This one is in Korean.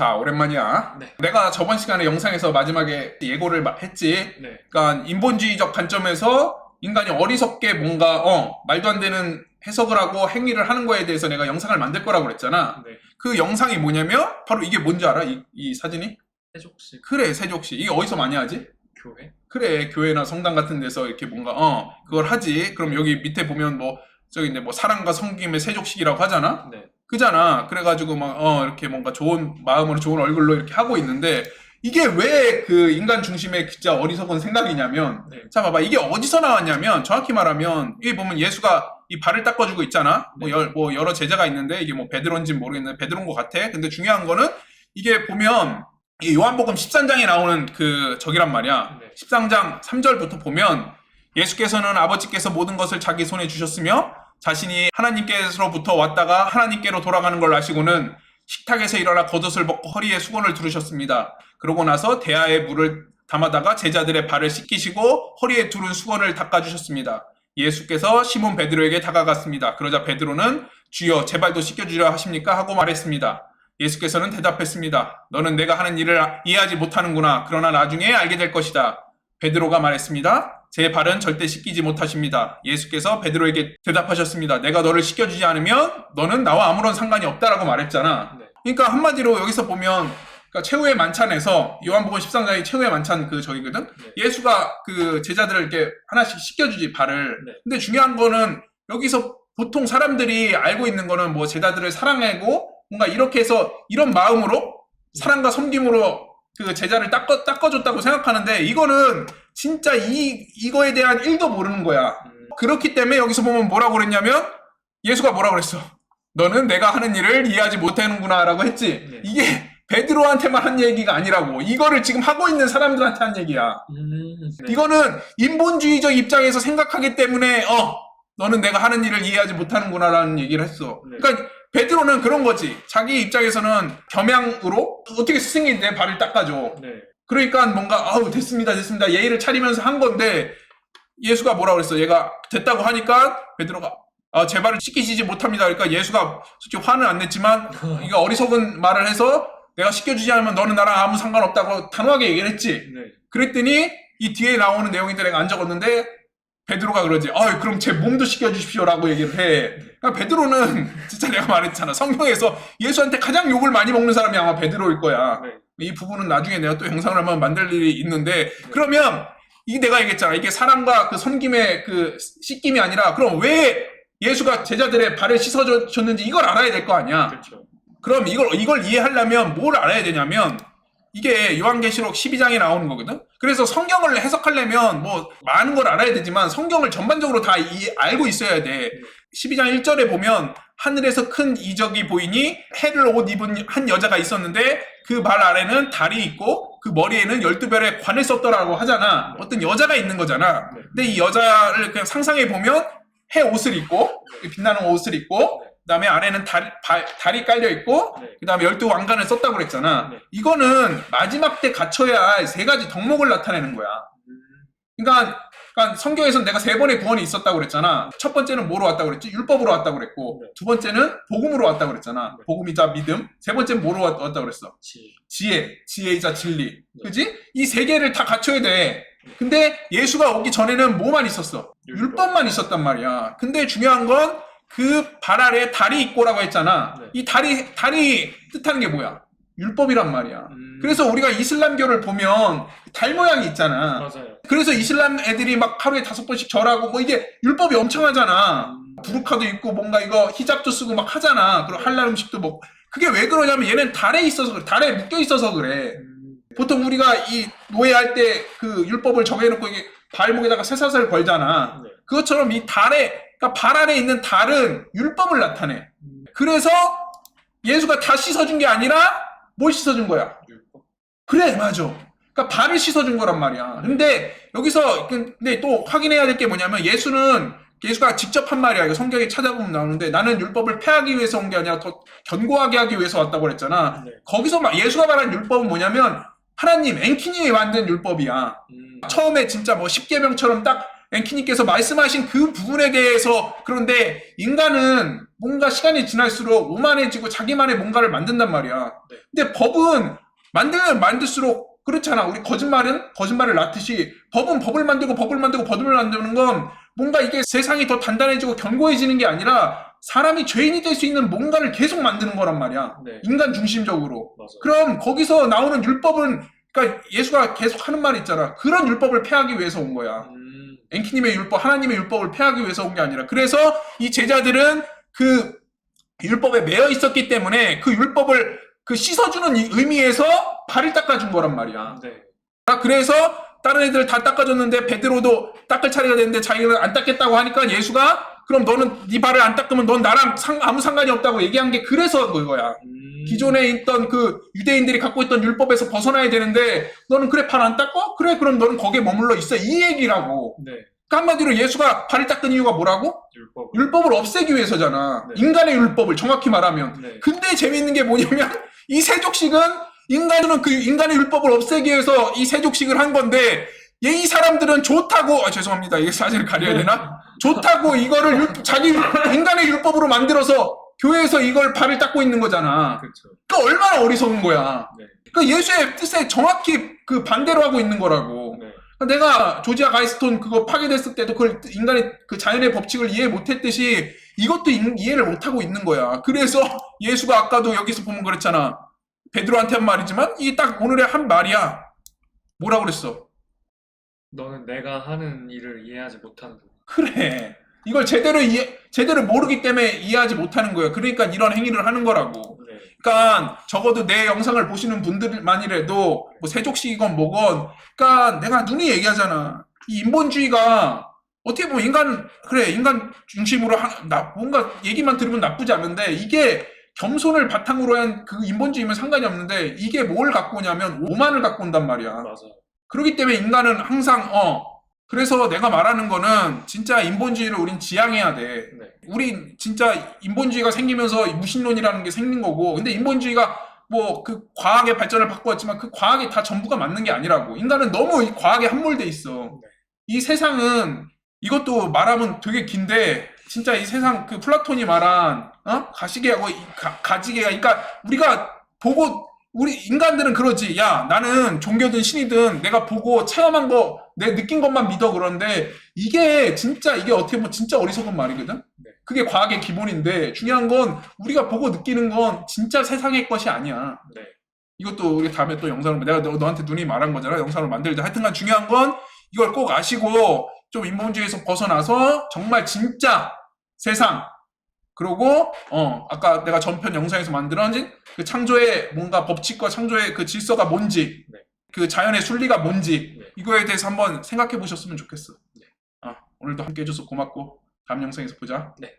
자, 오랜만이야. 네. 내가 저번 시간에 영상에서 마지막에 예고를 막 했지. 네. 그러니까 인본주의적 관점에서 인간이 어리석게 뭔가 어, 말도 안 되는 해석을 하고 행위를 하는 거에 대해서 내가 영상을 만들 거라고 그랬잖아. 네. 그 영상이 뭐냐면 바로 이게 뭔지 알아? 이, 이 사진이? 세족식 그래, 세족시. 이게 어디서 많이 하지? 교회. 그래, 교회나 성당 같은 데서 이렇게 뭔가 어, 그걸 하지. 그럼 여기 밑에 보면 뭐 저기 이제 뭐 사랑과 섬김의 세족식이라고 하잖아. 네. 그잖아. 그래가지고 막, 어, 이렇게 뭔가 좋은 마음으로 좋은 얼굴로 이렇게 하고 있는데, 이게 왜 그 인간 중심의 진짜 어리석은 생각이냐면, 네. 자, 봐봐. 이게 어디서 나왔냐면, 정확히 말하면, 여기 보면 예수가 이 발을 닦아주고 있잖아. 뭐, 네. 여, 뭐 여러 제자가 있는데, 이게 뭐 베드로인지는 모르겠는데, 베드로인 것 같아. 근데 중요한 거는, 이게 보면, 이 요한복음 13장에 나오는 그, 저기란 말이야. 네. 13장 3절부터 보면 예수께서는 아버지께서 모든 것을 자기 손에 주셨으며 자신이 하나님께로부터 왔다가 하나님께로 돌아가는 걸 아시고는 식탁에서 일어나 겉옷을 벗고 허리에 수건을 두르셨습니다. 그러고 나서 대야에 물을 담아다가 제자들의 발을 씻기시고 허리에 두른 수건을 닦아주셨습니다. 예수께서 시몬 베드로에게 다가갔습니다. 그러자 베드로는 주여 제 발도 씻겨주려 하십니까? 하고 말했습니다. 예수께서는 대답했습니다. 너는 내가 하는 일을 이해하지 못하는구나. 그러나 나중에 알게 될 것이다. 베드로가 말했습니다. 제 발은 절대 씻기지 못하십니다. 예수께서 베드로에게 대답하셨습니다. 내가 너를 씻겨주지 않으면 너는 나와 아무런 상관이 없다라고 말했잖아. 네. 그러니까 한마디로 여기서 보면 그러니까 최후의 만찬에서 요한복음 13장의 최후의 만찬 그 저기거든. 네. 예수가 그 제자들을 이렇게 하나씩 씻겨주지 발을. 네. 근데 중요한 거는 여기서 보통 사람들이 알고 있는 거는 뭐 제자들을 사랑하고 뭔가 이렇게 해서 이런 마음으로 사랑과 섬김으로 그 제자를 닦아, 닦아줬다고 생각하는데 이거는 진짜 이, 이거에 대한 일도 모르는 거야. 음, 그렇기 때문에 여기서 보면 뭐라고 그랬냐면 예수가 뭐라고 그랬어? 너는 내가 하는 일을 이해하지 못하는구나 라고 했지. 네. 이게 베드로한테만 한 얘기가 아니라고. 이거를 지금 하고 있는 사람들한테 한 얘기야. 음, 네. 이거는 인본주의적 입장에서 생각하기 때문에 어 너는 내가 하는 일을 이해하지 못하는구나라는 얘기를 했어. 네. 그러니까 베드로는 그런 거지. 자기 입장에서는 겸양으로 어떻게 스승인데 발을 닦아줘. 네. 그러니까 뭔가 아우 됐습니다 됐습니다 예의를 차리면서 한 건데 예수가 뭐라 그랬어? 얘가 됐다고 하니까 베드로가 아, 제 발을 씻기시지 못합니다. 그러니까 예수가 솔직히 화는 안 냈지만 이거 어리석은 말을 해서 내가 씻겨주지 않으면 너는 나랑 아무 상관없다고 단호하게 얘기를 했지. 네. 그랬더니 이 뒤에 나오는 내용인데 내가 안 적었는데 베드로가 그러지. 아, 그럼 제 몸도 씻겨주십시오라고 얘기를 해. 그러니까 베드로는 진짜 내가 말했잖아. 성경에서 예수한테 가장 욕을 많이 먹는 사람이 아마 베드로일 거야. 네. 이 부분은 나중에 내가 또 영상을 한번 만들 일이 있는데 그러면 이게 내가 얘기했잖아. 이게 사랑과 그 섬김의 그 씻김이 아니라 그럼 왜 예수가 제자들의 발을 씻어줬는지 이걸 알아야 될 거 아니야. 그렇죠. 그럼 이걸 이걸 이해하려면 뭘 알아야 되냐면 이게 요한계시록 12장에 나오는 거거든. 그래서 성경을 해석하려면 뭐 많은 걸 알아야 되지만 성경을 전반적으로 다 이- 알고 있어야 돼. 12장 1절에 보면 하늘에서 큰 이적이 보이니 해를 옷 입은 한 여자가 있었는데 그 발 아래는 달이 있고 그 머리에는 12별의 관을 썼더라고 하잖아. 어떤 여자가 있는 거잖아. 네. 근데 이 여자를 그냥 상상해 보면 해 옷을 입고 빛나는 옷을 입고 그다음에 아래는 달, 발- 달이 깔려 있고 네. 그 다음에 열두 왕관을 썼다고 그랬잖아. 네. 이거는 마지막 때 갖춰야 세 가지 덕목을 나타내는 거야. 음, 그러니까, 그러니까 성경에서는 내가 세 번의 구원이 있었다고 그랬잖아. 첫 번째는 뭐로 왔다고 그랬지? 율법으로 왔다고 그랬고, 네. 두 번째는 복음으로 왔다고 그랬잖아. 네. 복음이자 믿음. 세 번째는 뭐로 왔- 왔다고 그랬어? 지. 지혜, 지혜이자 진리. 네. 그지? 이 세 개를 다 갖춰야 돼. 근데 예수가 오기 전에는 뭐만 있었어? 율법. 율법만 있었단 말이야. 근데 중요한 건 그 발 아래 달이 있고라고 했잖아. 네. 이 달이, 달이 뜻하는 게 뭐야? 율법이란 말이야. 음, 그래서 우리가 이슬람교를 보면 달 모양이 있잖아. 맞아요. 그래서 이슬람 애들이 막 하루에 다섯 번씩 절하고 뭐 이게 율법이 엄청 하잖아. 음, 부르카도 입고 뭔가 이거 히잡도 쓰고 막 하잖아. 그리고 할랄 음식도 먹고. 그게 왜 그러냐면 얘는 달에 있어서 그래. 달에 묶여 있어서 그래. 음, 보통 우리가 이 노예할 때 그 율법을 정해놓고 이게 발목에다가 쇠사슬 걸잖아. 네. 그것처럼 이 달에, 그러니까 발 안에 있는 달은 율법을 나타내. 음, 그래서 예수가 다 씻어준 게 아니라 뭘 씻어준 거야? 율법. 그래, 맞아. 그러니까 발을 씻어준 거란 말이야. 근데 여기서 근데 또 확인해야 될 게 뭐냐면 예수는 예수가 직접 한 말이야. 이거 성경에 찾아보면 나오는데 나는 율법을 폐하기 위해서 온 게 아니라 더 견고하게 하기 위해서 왔다고 그랬잖아. 네. 거기서 막 예수가 말한 율법은 뭐냐면 하나님 앵키님이 만든 율법이야. 음, 처음에 진짜 뭐 십계명처럼 딱 앵키님께서 말씀하신 그 부분에 대해서 그런데 인간은 뭔가 시간이 지날수록 오만해지고 자기만의 뭔가를 만든단 말이야. 네. 근데 법은 만들면 만들수록 그렇잖아. 우리 거짓말은 거짓말을 낳듯이 법은 법을 만들고 법을 만들고 법을 만드는 건 뭔가 이게 세상이 더 단단해지고 견고해지는 게 아니라 사람이 죄인이 될 수 있는 뭔가를 계속 만드는 거란 말이야. 네. 인간 중심적으로. 맞아요. 그럼 거기서 나오는 율법은 그러니까 예수가 계속 하는 말 있잖아. 그런 율법을 폐하기 위해서 온 거야. 음, 엔키님의 율법, 하나님의 율법을 폐하기 위해서 온 게 아니라. 그래서 이 제자들은 그 율법에 매여 있었기 때문에 그 율법을 그 씻어주는 이 의미에서 발을 닦아준 거란 말이야. 네. 아, 그래서 다른 애들 다 닦아줬는데 베드로도 닦을 차례가 됐는데 자기는 안 닦겠다고 하니까 예수가 그럼 너는 네 발을 안 닦으면 넌 나랑 상- 아무 상관이 없다고 얘기한 게 그래서 그거야. 음, 기존에 있던 그 유대인들이 갖고 있던 율법에서 벗어나야 되는데 너는 그래 발 안 닦어? 그래 그럼 너는 거기에 머물러 있어 이 얘기라고 네. 그러니까 한마디로 예수가 발을 닦은 이유가 뭐라고? 율법. 율법을 없애기 위해서잖아 네. 인간의 율법을 정확히 말하면 네. 근데 재미있는 게 뭐냐면 이 세족식은 인간은 그 인간의 율법을 없애기 위해서 이 세족식을 한 건데 얘 이 사람들은 좋다고 아 죄송합니다 이게 사진을 가려야 되나? 좋다고 이거를 율- 자기 인간의 율법으로 만들어서 교회에서 이걸 발을 닦고 있는 거잖아 그렇죠. 그러니까 얼마나 어리석은 거야. 네. 그러니까 예수의 뜻에 정확히 그 반대로 하고 있는 거라고. 네. 내가 조지아 가이스톤 그거 파괴됐을 때도 그걸 인간의 그 자연의 법칙을 이해 못했듯이 이것도 인- 이해를 못하고 있는 거야. 그래서 예수가 아까도 여기서 보면 그랬잖아. 베드로한테 한 말이지만 이게 딱 오늘의 한 말이야. 뭐라 그랬어? 너는 내가 하는 일을 이해하지 못하는 분. 그래. 이걸 제대로 이해, 제대로 모르기 때문에 이해하지 못하는 거야. 그러니까 이런 행위를 하는 거라고. 네. 그러니까 적어도 내 영상을 보시는 분들만이라도 뭐 세족식이건 뭐건 그러니까 내가 눈이 얘기하잖아 이 인본주의가 어떻게 보면 인간 그래 인간 중심으로 하, 나, 뭔가 얘기만 들으면 나쁘지 않은데 이게 겸손을 바탕으로 한 그 인본주의면 상관이 없는데 이게 뭘 갖고 오냐면 오만을 갖고 온단 말이야 맞아요. 그렇기 때문에 인간은 항상 어 그래서 내가 말하는 거는 진짜 인본주의를 우린 지향해야 돼 네. 우리 진짜 인본주의가 생기면서 무신론이라는 게 생긴 거고 근데 인본주의가 뭐 그 과학의 발전을 바꾸었지만 그 과학이 다 전부가 맞는 게 아니라고 인간은 너무 이 과학에 함몰돼 있어 네. 이 세상은 이것도 말하면 되게 긴데 진짜 이 세상 그 플라톤이 말한 어 가시개하고 이 가, 가지개가 그러니까 우리가 보고 우리 인간들은 그러지 야 나는 종교든 신이든 내가 보고 체험한 거 내 느낀 것만 믿어 그러는데 이게 진짜 이게 어떻게 보면 진짜 어리석은 말이거든. 네. 그게 과학의 기본인데 중요한 건 우리가 보고 느끼는 건 진짜 세상의 것이 아니야. 네. 이것도 우리 다음에 또 영상을 내가 너, 너한테 눈이 말한 거잖아. 영상을 만들자. 하여튼간 중요한 건 이걸 꼭 아시고 좀 인본주의에서 벗어나서 정말 진짜 세상 그리고 어 아까 내가 전편 영상에서 만들어진 그 창조의 뭔가 법칙과 창조의 그 질서가 뭔지 네. 그 자연의 순리가 뭔지 네. 이거에 대해서 한번 생각해 보셨으면 좋겠어. 네. 아, 오늘도 함께 해줘서 고맙고 다음 영상에서 보자. 네.